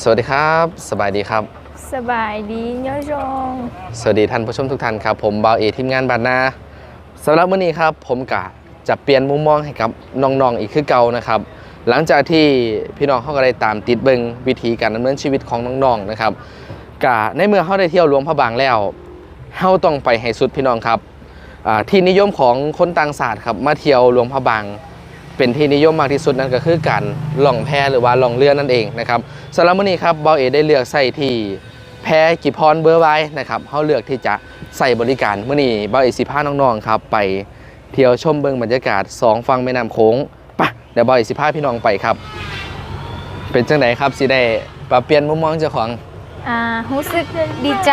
สวัสดีครับ สบายดีครับ สบายดีเยอะจงสวัสดีท่านผู้ชมทุกท่านครับ ผมบาวเอทีมงานบานนาสำหรับวันนี้ครับ ผมกะจะเปลี่ยนมุมมองให้กับน้องๆอีกคือเก่านะครับ หลังจากที่พี่น้องเขาก็ได้ตามติดเบิงวิธีการดำเนินชีวิตของน้องๆนะครับกะในเมื่อเขาได้เที่ยวหลวงพระบางแล้วเฮาต้องไปให้สุดพี่น้องครับอ่าที่นิยมของคนต่างศาสตร์ครับมาเที่ยวหลวงพระบาง เป็นที่นิยมมากที่สุดนั่นก็คือการล่องแพหรือว่าล่องเรือนั่นเองนะครับสำหรับวันนี้ครับบาวเอได้เลือกใส่ที่แพกิพรเบอร์ไว้นะครับเขาเลือกที่จะใส่บริการเมื่อนี้บาวเอสิพาน้องๆครับไปเที่ยวชมเบิงบรรยากาศสองฝั่งแม่น้ำโขงปะเดี๋ยวบาวเอสิพาพี่น้องไปครับ เป็นจังไหนครับสิได้ปรับเปลี่ยนมุมมองเจ้าของ อ่ารู้สึกดีใจ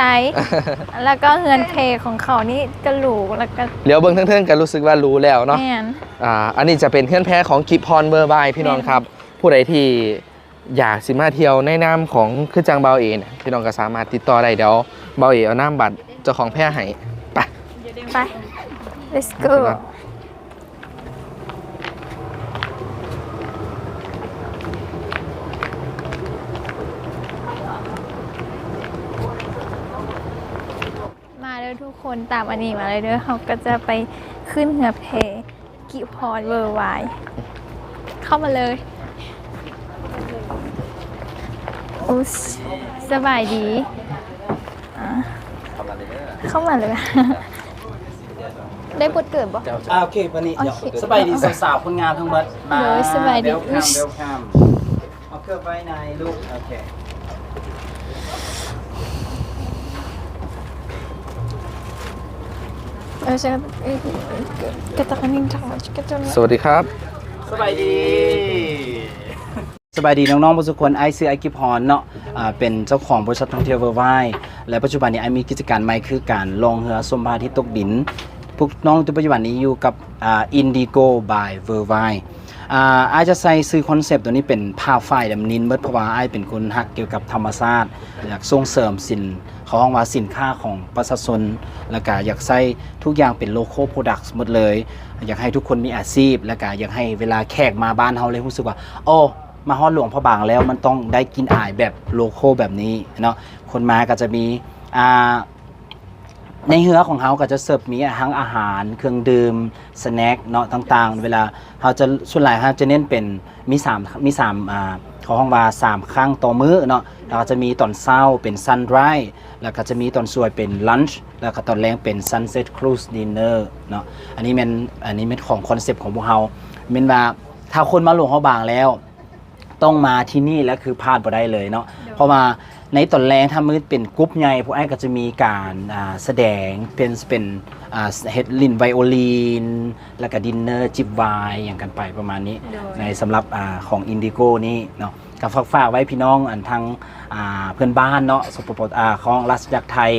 แล้วก็เฮือนเพของเขานี่กระหลูแล้วก็เดี๋ยวเบิ้งเทิงๆกันรู้สึกว่ารู้แล้วเนาะแม่น อ่าอันนี้จะเป็นเครื่องแพรของกิพรเบอร์ไว้พี่น้องครับ ผู้ใดที่อยากสิมาเที่ยวในนามของคือจังบาวเอเนี่ยพี่น้องก็สามารถติดต่อได้เดี๋ยวบาวเอเอาน้ำบัตรเจ้าของแพรให้ไปไป let's go ครับมาเด้อทุก คนตามอันนี้มาเลยเด้อเขาก็จะไปขึ้นเหือเพกิพรเวอร์ไวเข้ามาเลยอุ๊ยสบายดีอะเข้ามาเลย ได้บทเกิดบ่ อ่าโอเควันนี้โอเคเดี๋ยวสบายดีสาวๆคนงามทั้งหมดมาเออสบายดี เวลคัมเวลคัมเอาเครื่องไว้ในลูก โอเค เออใช่เอ้ยกระตักนิ่งจังกระตัก สวัสดีครับ สบายดี สบายดีน้องๆทุกคนไอซื้อไอกิพรเนาะอ่าเป็นเจ้าของบริษัทท่องเที่ยวเวอร์ไวและปัจจุบันนี้ไอมีกิจการใหม่คือการลองเรือสมพาที่ตกดิน พวกน้องตัวปัจจุบันนี้อยู่กับอ่า Indigo by v e r v i อ่าไอจะใส่ซื้อคอนเซปต์ตัวนี้เป็นผ้าฝ้ายดำนินเบิดเพราะว่าไอเป็นคนฮักเกี่ยวกับธรรมชาติอยากส่งเสริมสิน เขาห้องว่าสินค้าของประชาชนแล้วก็อยากใส่ทุกอย่างเป็นโลโก้โปรดักต์หมดเลย อยากให้ทุกคนมีอาชีพ แล้วก็อยากให้เวลาแขกมาบ้านเฮาเลยรู้สึกว่าโอ้มาฮอดหลวงพระบางแล้วมันต้องได้กินอายแบบโลโก้แบบนี้เนาะคนมาก็จะมีอ่าในเฮือของเขาก็จะเสิร์ฟมีทั้งอาหาร เครื่องดื่มสแน็คเนาะต่างๆ เวลาเขาจะส่วนหลายเขาจะเน้นเป็นมีสามมีสามอ่า เขาห้องว่าสามครั้งต่อมื้อเนาะแล้วก็จะมีตอนเช้าเป็นซันไรส์แล้วก็จะมีตอนสวยเป็นลันช์แล้วก็ตอนแรงเป็นซันเซ็ตครู e ดินเนอร์เนาะอันนี้เป็นอันนี้เป็นของคอนเซปต์ของพวกเราเป็นว่าถ้าคนมาหลวงเขาบางแล้ว ต้องมาที่นี่แล้วคือพลาดบ่ได้เลยเนาะเพราะว่า ในตอนแรงถ้ามืดเป็นกรุ๊ปใหญ่พวกไอ้ก็จะมีการอ่าแสดงเป็นเป็นอ่าเฮดลินไวโอลีนแล้วก็ดินเนอร์จิบไวน์อย่างกันไปประมาณนี้ ในสำหรับอาของอินดิโกนี่เนาะก็ฝากฝากไว้พี่น้องอันทางอ่าเพื่อนบ้านเนาะสปปอาของรัฐจักรไทย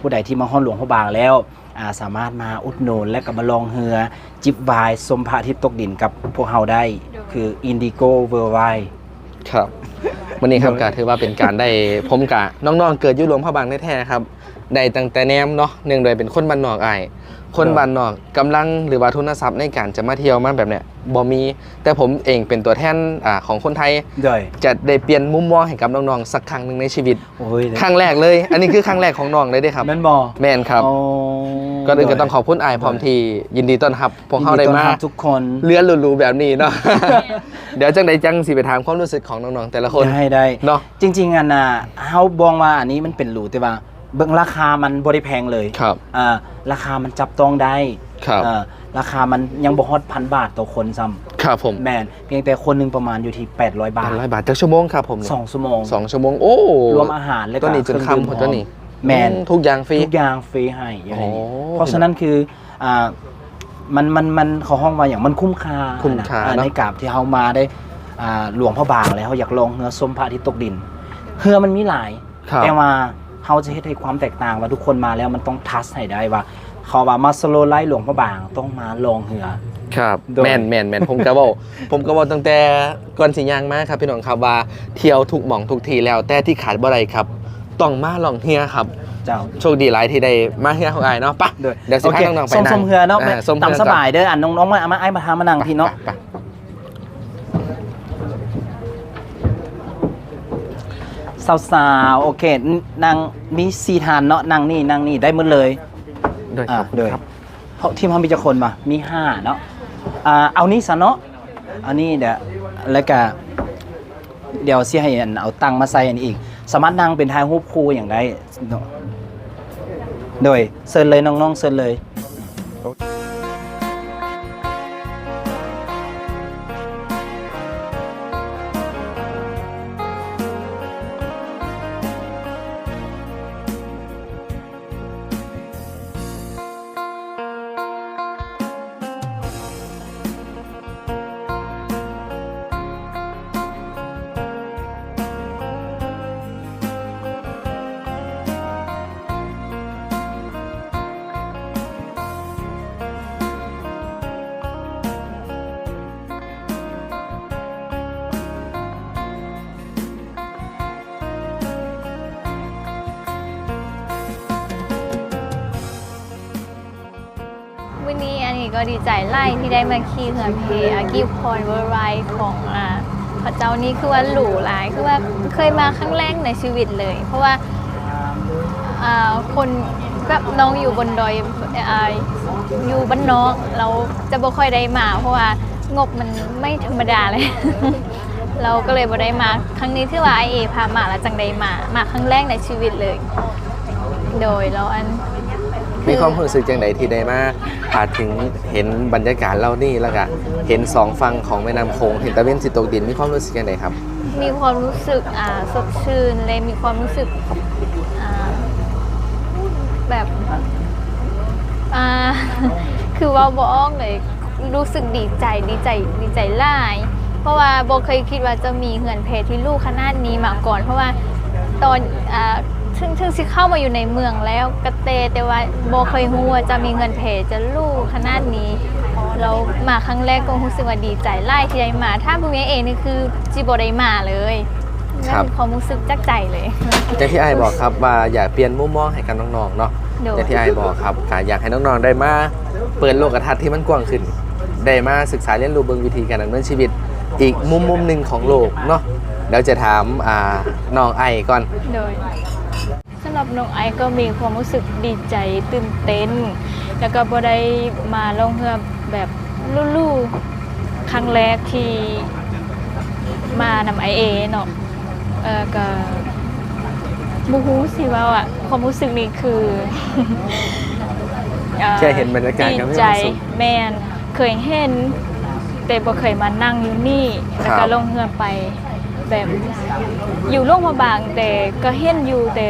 ผู้ใดที่มาห้องหลวงพระบางแล้วอ่าสามารถมาอุดหนุนและก็มาลองเฮือ จิบไวน์สมพระอาทิตย์ตกดินกับพวกเราได้ คืออินดิโกเวอร์ไวครับ วันนี้ครับก็ถือว่าเป็นการได้ผมกะน้องๆเกิดอยุหลวงพระบางแท้ๆครับ ได้ตั้งแต่แนมเนาะเนื่องโดยเป็นคนบ้านนอกอายคนบ้านนอกกำลังหรือว่าทุนทรัพย์ในการจะมาเที่ยวมาแบบเนี้ยบ่มี แต่ผมเองเป็นตัวแทนอ่าของคนไทยด้วยจะได้เปลี่ยนมุมมองให้กับน้องๆสักครั้งหนึ่งในชีวิตโอ้ยครั้งแรกเลย อันนี้คือครั้งแรกของน้องเลยเด้ครับแม่นบอแม่นครับก็เลยก็ต้องขอบคุณอายพร้อมที่ยินดีต้อนรับพวกเขาได้มาทุกคนเลื่อนหรูๆแบบนี้เนาะเดี๋ยวจังใดจังสิไปถามความรู้สึกของน้องๆแต่ละคนได้ได้เนาะจริง ๆอันน่ะเฮาบองว่าอันนี้มันเป็นหรูแต่ว่า เบิ่งราคามันบ่ได้แพงเลยครับอ่าราคามันจับต้องได้ครับอ่าราคามันยังบ่ฮอดพันบาทต่อคนซ้ำครับผมแม่นเพียงแต่คนหนึงประมาณอยู่ที่ 800 บาทร้อยบาทจากชั่วโมงครับผมสองชั่วโมงสองชั่วโมงโอ้รวมอาหารแล้วก็ตัวนี้จนเครื่องดื่มคำหมดตัวนี้แม่นอืทุกอย่างฟรีทุกอย่างฟรีให้อย่างนี้โอ้เพราะฉะนั้นคืออ่ามันมันมันเขาห้องว่าอย่างมันคุ้มค่าคุ้มค่าอ่เนอะในกราบที่เฮามาได้อ่าหลวงพระบางแล้วเขาอยากลองเฮือส้มพระอาที่ตกดินเฮือมันมีหลายครับแต่ว่า เขาจะเฮ็ดให้ความแตกต่างว่าทุกคนมาแล้วมันต้องทัสให้ได้ว่าเขาว่ามาสโลไลท์หลวงพระบางต้องมาลองเหือ ครับโดย แม่นแม่นแม่นผมก็บอก ผมก็บอกตั้งแต่ก่อนสิยางมาครับพี่น้องครับว่าเที่ยวทุกหม่องทุกทีแล้ว แต่ที่ขาดบ่ได้ครับต้องมาลองเฮียครับเจ้า โชคดีหลายที่ได้มาเฮียของอายเนาะปะด้วยเดี๋ยวสิพาน้องๆไปส้มนั่งส้มเหือเนาะอ่าส้มเหือตามสบายเด้ออันน้องๆมาเอามาไอ้มาทามานั่งพี่เนาะ ไปไป สาวๆโอเคนางมีสี่ทานเนาะนางนี่นางนี่ได้หมดเลยโดยอ่าครับโดยครับเพราะทีมเขามีจะคนมามีห้าเนาะอ่าเอานี่ซะเนาะเอานี่เดี๋ยวแล้วก็เดี๋ยวสิให้อันเอาตังค์มาใส่อันนี้อีก สามารถนั่งเป็นทายรูปครูอย่างไรเนาะโดยเซิญเลยน้องๆเซิญเลยวัน ก็ดีใจไล่ที่ได้มาขี่เหือนเพอากิพรเวอร์ไรของอ่าพระเจ้านี่คือว่าหรูหลายคือว่าเคยมาครั้งแรกในชีวิตเลย เพราะว่าอ่าคนแบบน้องอยู่บนดอยอยู่บ้านนอกเราจะบ่ค่อยได้มา เพราะว่างบมันไม่ธรรมดาเลย เราก็เลยบ่ได้มา ครั้งนี้ที่ว่าไอเอพามาแล้วจังได้มา มาครั้งแรกในชีวิตเลย โดยแล้วอัน มีความรู้สึกจังไดที่ได้มาพาถึงเห็นบรรยากาศเล่านี่แล้วก็เห็นสองฝั่งของแม่น้ำโขงเห็นตะเวนสิตกดินมีความรู้สึกจังไดครับมีความรู้สึกอ่าสดชื่นเลยมีความรู้สึกอ่าแบบอ่าคือว่าบออกเลยรู้สึกดีใจดีใจดีใจหลาย เพราะว่าโบเคยคิดว่าจะมีเหือนเพที่ลูกขนาดนี้มาก่อน เพราะว่าตอนอ่า ถึงถึงสิเข้ามาอยู่ในเมืองแล้วกระเตแต่ว่าโบเคยรู้ว่าจะมีเงินเพจะลูกขนาดนี้เรามาครั้งแรกก็รู้สึกว่าดีใจไล่ที่ได้มา ถ้าพวกนี้เองนี่คือจิโบได้มาเลยครับนั่นความรู้สึกจักใจเลยอย่างที่ไอ้ายบอกครับว่าอย่าเปลี่ยนมุมมองให้กับน้องๆเนาะโดยอย่างที่ไอ้ายบอกครับก็อยากให้น้องๆได้มาเปิดโลกทัศน์ที่มันกว้างขึ้น ได้มาศึกษาเรียนรู้เบิ่งวิธีการดำเนินชีวิต อีกมุมมุมหนึ่งของโลกเนาะเดี๋ยวจะถามอ่าน้องไอก่อนโดยสำ หรับน้องไอซ์ก็มีความรู้สึกดีใจตื่นเต้น แล้วก็บ่ได้มาลงเรือแบบลู่ๆครั้งแรกที่มานำไอเอเนาะเออก็บูฮูสิว่าอะความรู้สึกนี้คืออ่อแค่เห็นบรรยากาศดีก็มีใจความสุขแมนเคยเห็น แต่บ่เคยมานั่งอยู่นี่แล้วครัก็บลงเรือไปแบบอยู่ล่วงมาบางแต่ก็เห็นอยู่แต่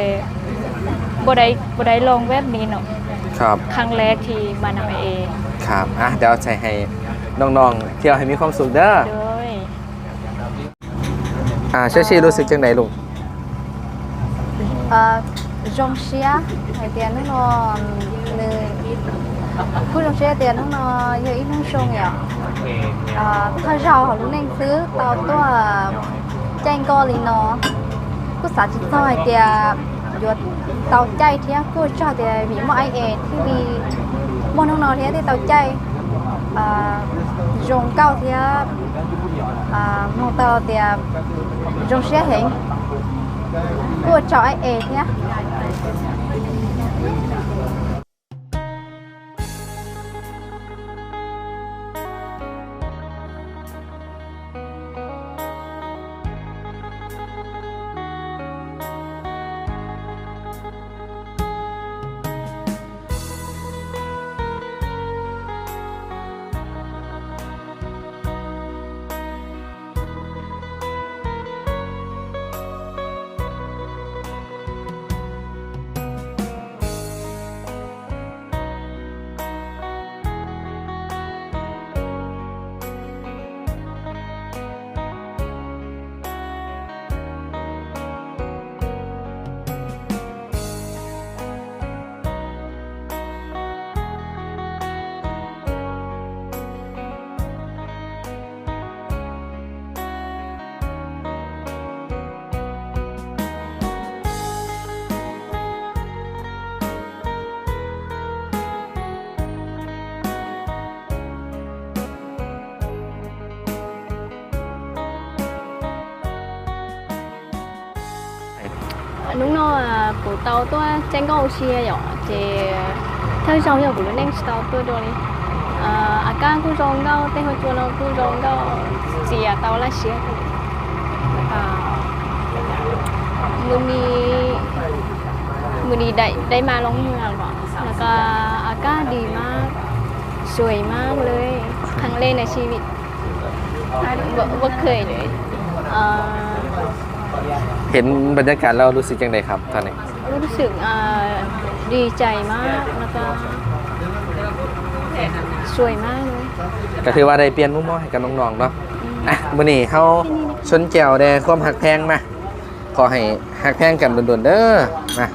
บ่ได้บ่ได้ลองแบบนี้เนาะครับครั้งแรกที่มานำเอครับอะเดี๋ยวจะให้น้องๆเที่ยวให้มีความสุขเด้อโดยอ่าเชชี่รู้สึกจังไดลูก Ờ, rong xía thì tiền nó nó nè khu rong xía tiền nó nó giờ ít nó sông nhở à thay rau họ lúc nên xứ tao to chanh co lì nó cứ xả chỉ sau hay tiền giờ tàu chay thì em cứ cho thì bị mọi ai ế thì vì môn hôm nào thì thì tàu chay à rồng cao thì à một tàu thì rồng xe hình. Cứ cho ai ế thì lúc nào à của tàu tôi trên câu chia nhỏ thì theo dòng hiểu của nó đang tàu tôi rồi à à các cô rong đâu tên hồi chùa nó cô rong đâu chỉ à tàu là chia à มือนี้มือนี้ได้ได้มาลงเมืองก่อนแล้วก็อากาศดีมากสวยมากเลยครั้งแรกในชีวิตบ่บ่เคยเลยเอ่อ เห็นบรรยากาศแล้วรู้สึกยังไงครับตอนนี้รู้สึกเอ่อดีใจมากแล้วก็สวยมากเลยก็ถือว่าได้เปลี่ยนมุมมองให้กับน้องๆเนาะอะมื้อนี้เฮาชนแก้วแด่ความหักแพงมาขอให้หักแพงกันโดนๆเด้อมา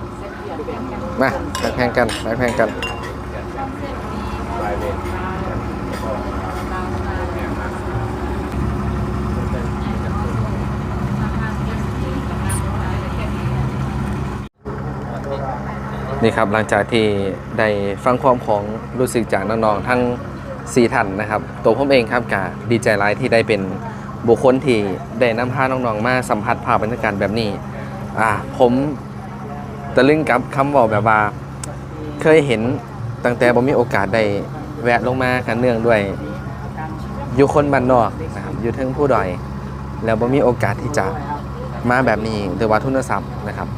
มาหักแพงกันหักแพงกัน นี่ครับหลังจากที่ได้ฟังความของรู้สึกจากน้องๆทั้งสี่ท่านนะครับ ตัวผมเองครับกะดีใจหลายที่ได้เป็นบุคคลที่ได้นำพาน้องๆมาสัมผัสภาพบรรยากาศแบบนี้อ่าผมตะลึงกับคำบอกแบบว่า เคยเห็นตั้งแต่ผมมีโอกาสได้แวะลงมากันเนื่องด้วยอยู่คนบ้านนอกนะครับอยู่เทิงผู้ดอย แล้วผมมีโอกาสที่จะมาแบบนี้หรือว่าทุนทรัพย์นะครับ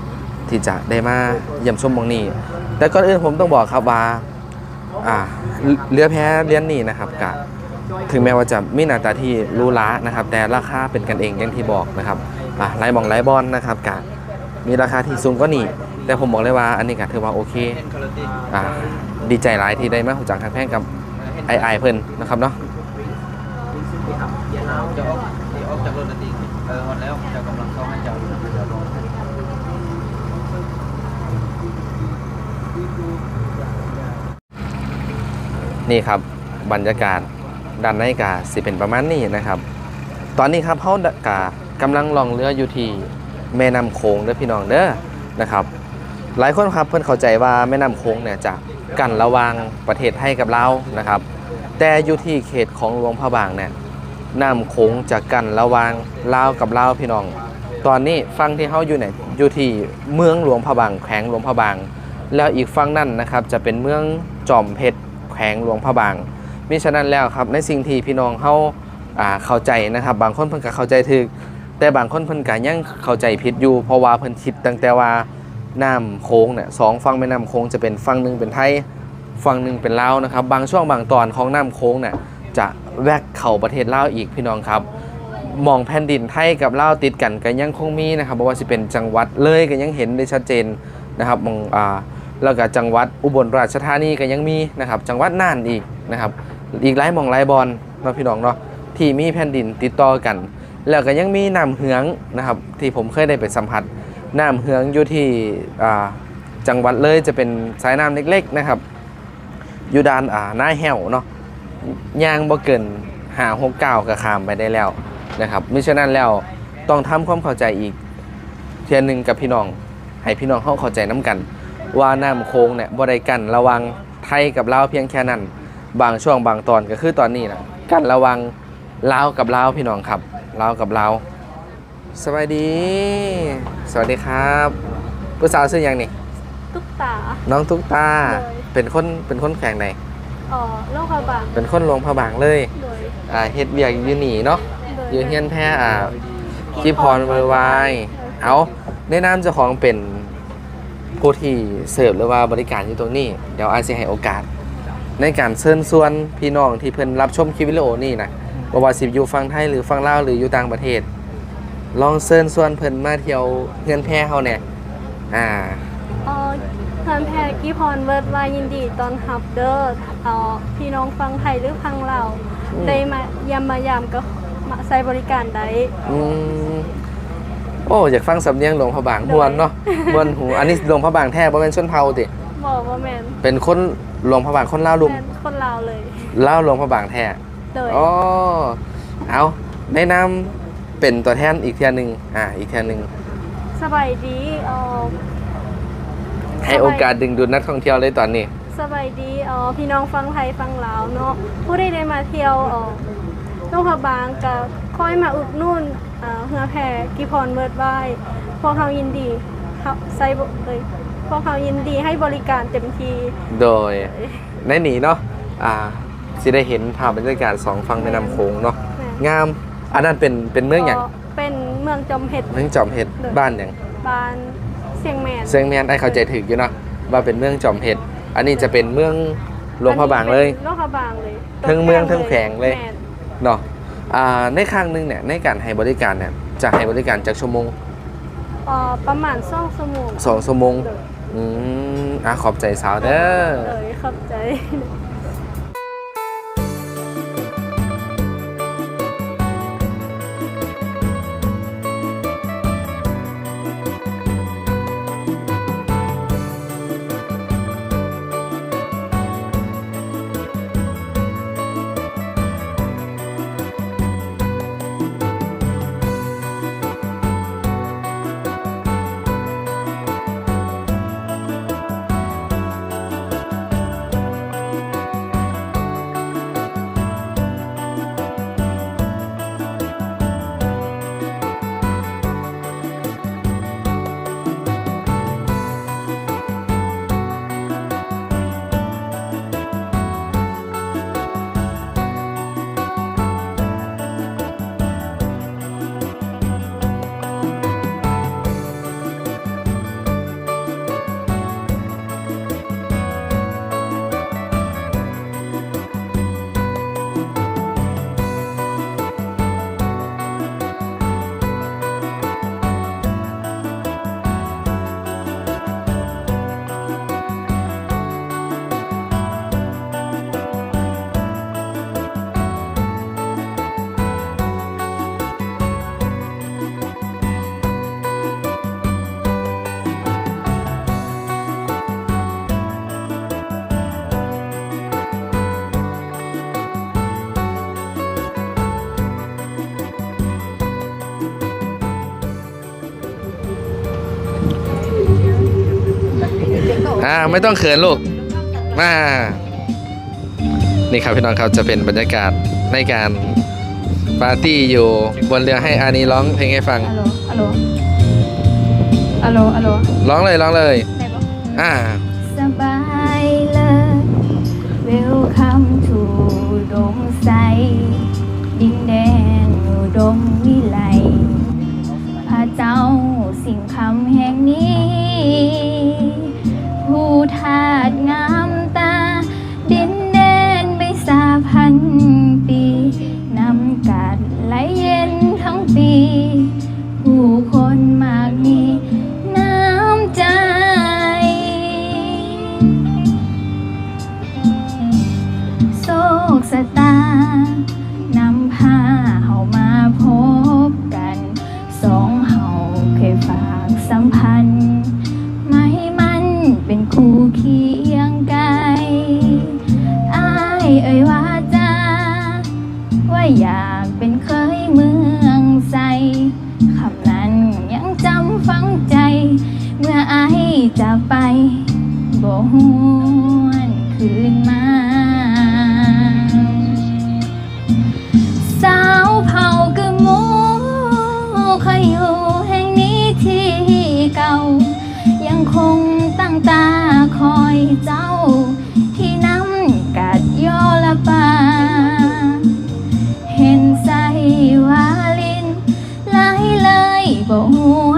ที่จะได้มาเยี่ยมชมมองนี้ แต่ก่อนอื่นผมต้องบอกครับว่าอ่าเรือแพ้เรียนนี่นะครับกะถึงแม้ว่าจะไมีหนาตาที่รูหรานะครับ แต่ราคาเป็นกันเองอย่างที่บอกนะครับอ่าไลายมองไลายบอลนะครับกะมีราคาที่สูงก็นี่ แต่ผมบอกเลยว่าอันนี้กะถือว่าโอเคอ่าดีใจหลายที่ได้มาหูจักทางแพ่งกับไอไอเพิ่นนะครับเนาะ จะออกจะออกจากรถนาทีเออหมดแล้วจะกำลังเข้าให้เจ้าอยู่เดี๋ยวลง นี่ครับบรรยากาศด้านในกาสิเป็นประมาณนี้นะครับ ตอนนี้ครับเขากากำลังล่องเรืออยู่ที่แม่น้ำโขงเด้อพี่น้องเด้อนะครับ หลายคนครับเพิ่นเข้าใจว่าแม่น้ำโขงเนี่ยจะกั้นระว่างประเทศไทยกับลานะครับ แต่อยู่ที่เขตของหลวงพระบางเนี่ยน้ำโขงจะกั้นระว่างลาวกับลาวพี่น้อง ตอนนี้ฟังที่เขาอยู่เนี่ยอยู่ที่เมืองหลวงพระบางแขวงหลวงพระบาง แล้วอีกฝั่งนั่นนะครับจะเป็นเมืองจอมเพชร ขวงหลวงพระบางมิฉะนั้นแล้วครับในสิ่งที่พี่น้องเขาอ่าเข้าใจนะครับ บางคนเพิ่นก็เข้าใจถึกแต่บางคนเพิ่นก็ยังเข้าใจผิดอยู่ เพราะว่าเพิ่นคิดตั้งแต่ว่าน้ำโค้งเนี่ยสองฝั่งแม่น้ำโค้งจะเป็นฝั่งหนึ่งเป็นไทยฝั่งหนึ่งเป็นลาวนะครับ บางช่วงบางตอนของน้ำโค้งเนี่ยจะแวกเข้าประเทศลาวอีกพี่น้องครับมองแผ่นดินไทยกับลาวติดกันก็ยังคงมีนะครับบ่ว่าสิเป็นจังหวัดเลยก็ยังเห็นได้ชัดเจนนะครับมองอ่า แล้วก็จังหวัดอุบลราชธานีก็ยังมีนะครับจังหวัดน่านอีกนะครับอีกหลายมองหลายบอลเนาะพี่น้องเนาะที่มีแผ่นดินติดต่อกัน แล้วก็ยังมีน้ำเหืองนะครับที่ผมเคยได้ไปสัมผัสน้ำเหืองอยู่ที่จังหวัดเลยจะเป็นสายน้ำเล็กๆนะครับอยู่ด้านอ่าหน้าแห้วเนาะยางบ่เกินหาหกเก้าก็ขามไปได้แล้วนะครับมิฉะนั้นแล้วต้องทำความเข้าใจอีกเทียนหนึ่งกับพี่น้องให้พี่น้องเขาเข้าใจน้ำกัน ว่าน้ำโค้งเนี่ยบ่ได้กันระหวังไทยกับลาวเพียงแค่นั้น บางช่วงบางตอนก็คือตอนนี้นะกันระหวังลาวกับลาวพี่น้องครับลาวกับลาวสวัสดี สวัสดีครับผู้สาวชื่อหยังนี่ตุ๊กตา น้องตุ๊กตาเลยเป็นคนเป็นคนแขวงไหนอ๋อโลกพระบางเป็นคนหลวงพระบางเลยโดยอ่าเฮ็ดเบียกอยู่นี่เนาะโดอยู่เฮียนแพร่อ่าจีพรเวอร์ไวายเอาในนามเจ้าของเป็น ผู้ที่เสิร์ฟหรือว่าบริการอยู่ตรงนี้ เดี๋ยวอาจจะให้โอกาส ในการเชิญชวนพี่น้องที่เพิ่นรับชมคลิปวิดีโอนี่นะบ่ว่าสิอยู่ฝั่งไทยหรือฝั่งลาวหรืออยู่ต่างประเทศ ลองเชิญชวนเพิ่นมาเที่ยวเฮือนแพร่เฮาเนี่ยอ่าเอ่อท่านแพทย์กิพรเวิร์ดว่ายินดีตอนฮับเดอร์เอ่อพี่น้องฟังไทยหรือฟังเราอืมได้มายามมายามก็มาใช้บริการได้ อืม โอ้อยากฟังสำเนียงหลวงพระบางมวนเนาะมวนหูอันนี้หลวงพระบางแท้บ่แม่นชนเผ่าติบอกว่าแมนเป็นคนหลวงพระบางคนลาวลุมแมนคนลาวเลยลาวหลวงพระบางแท้โดยอ๋อเอาแนะนำเป็นตัวแทนอีกเทียหนึงอ่าอีกเทียหนึงสบายดีเอ่อให้โอกาสดึงดูดนักท่องเที่ยวเลยตอนนี้ สบายดีเอ่อพี่น้องฟังไทยฟังลาวเนาะผู้ใดได้มาเที่ยวเอ่อโลกพระบางก็ค่อยมาอุดหนุ่น เอ่อเฮือแพรกิพรเวิร์ดไว้พวกเรายินดีเขาใส่บเลยพวกเขายินดีให้บริการเต็มที่โดยในหนีเนาะอ่าสิได้เห็นภาพบรรยากาศสองฝั่งแม่น้ำโขงเนาะแม่งามอันนั้นเป็นเป็นเมืองอย่างก็เป็นเมืองจอมเห็ดเมืองจอมเห็ดบ้านอย่างบานเสียงแมนเซียงแมนได้เข้าใจถึกอยู่เนาะว่าเป็นเมืองจอมเห็ดอันนี้จะเป็นเมืองหลวงพระบางเลยหลวงพระบางเลยเทิงเมืองเทิงแขวงเลยแม่นเนาะอ่า ในครั้งหนึงเนี่ยในการให้บริการเนี่ยจะให้บริการจากชั่วโมงเอ่อประมาณสองชั่วโมงสองชั่วโมงเลยอืมอะขอบใจสาวเด้อเลยเข้าใจ อ่าไม่ต้องเขินลูกมานี่ครับพี่น้องครับจะเป็นบรรยากาศในการปาร์ตี้อยู่บนเรือให้อานีร้องเพลงให้ฟัง อัลโหลอัลโหลอัลโหลอัลโหลร้องเลยร้องเลยได้ปะอ่า สบายเลย Welcome to ดงไซดินแดนอุดมวิไลพระเจ้าสิ่งคำแห่งนี้ ผู้ทาสงามตา ดินแดนไปสาพันปีนำกัดไหลเย็นทั้งปี ผู้คนมากมีน้ำใจ โศกสตา เล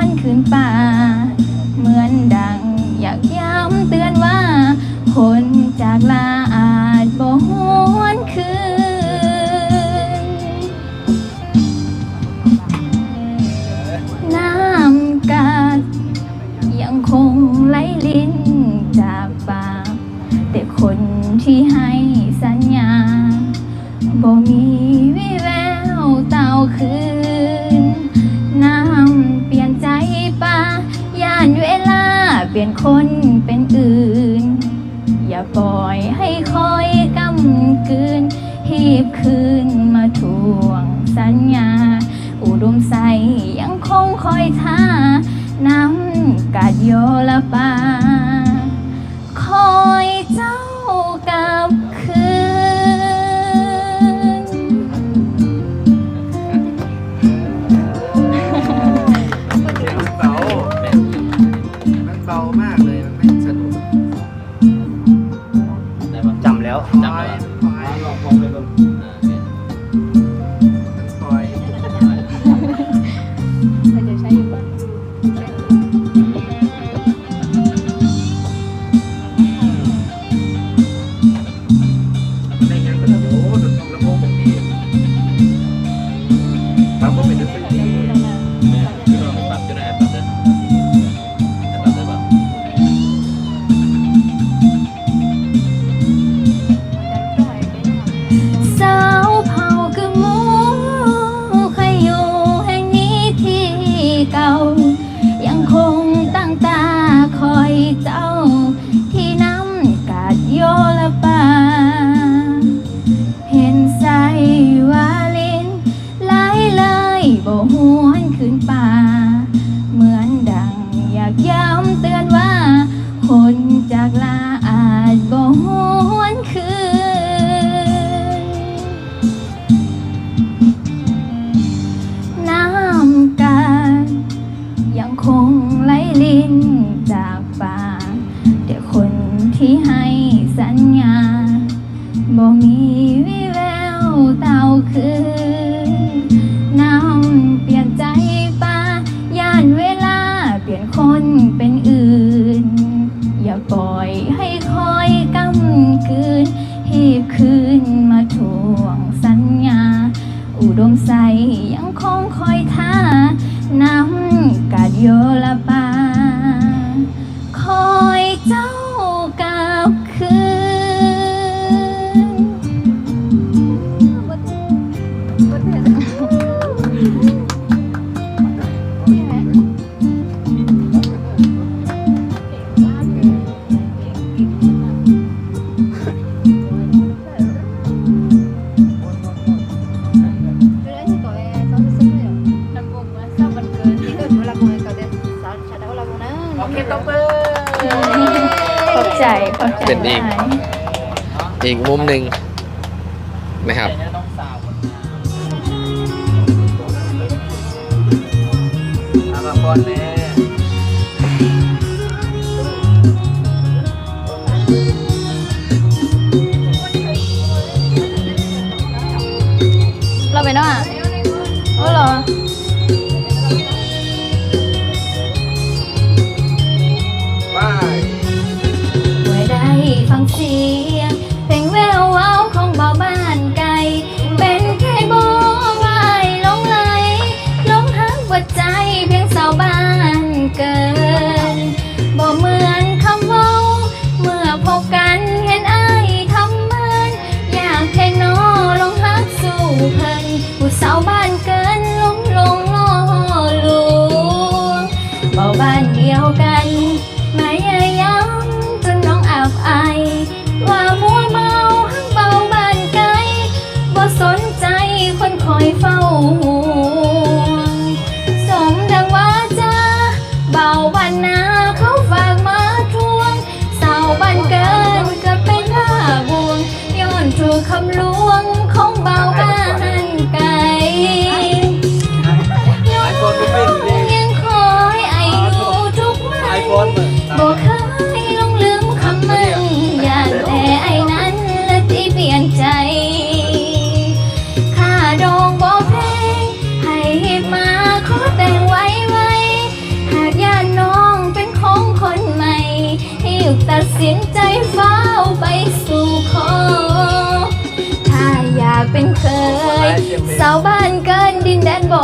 อยท่าน้ำกัดโยละปา วิแววเต่าคืนน้ำเปลี่ยนใจป้าย่านเวลาเปลี่ยนคนเป็นอื่น อย่าปล่อยให้คอยกำกืนหีบคืนมาทวงสัญญา อุดมใสยังคงคอยท้าน้ำกาดโย ยงตบมือขอบใจขอบใจเป็นอีก อีกมุมหนึ่งนะครับเราไปเนาะโอ้เหรอ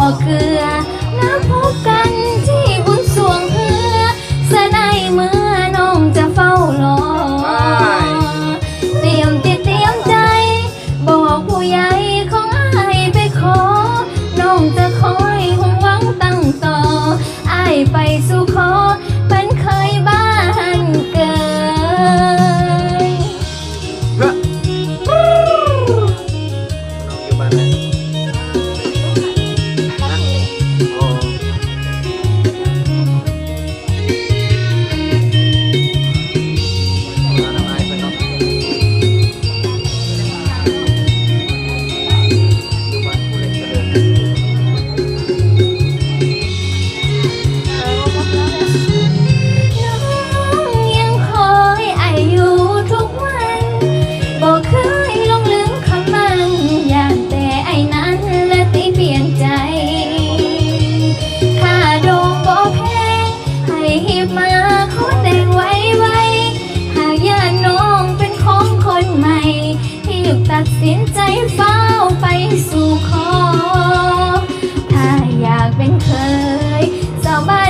walk.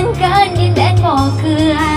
งกินดินแดนบ่อเกลือ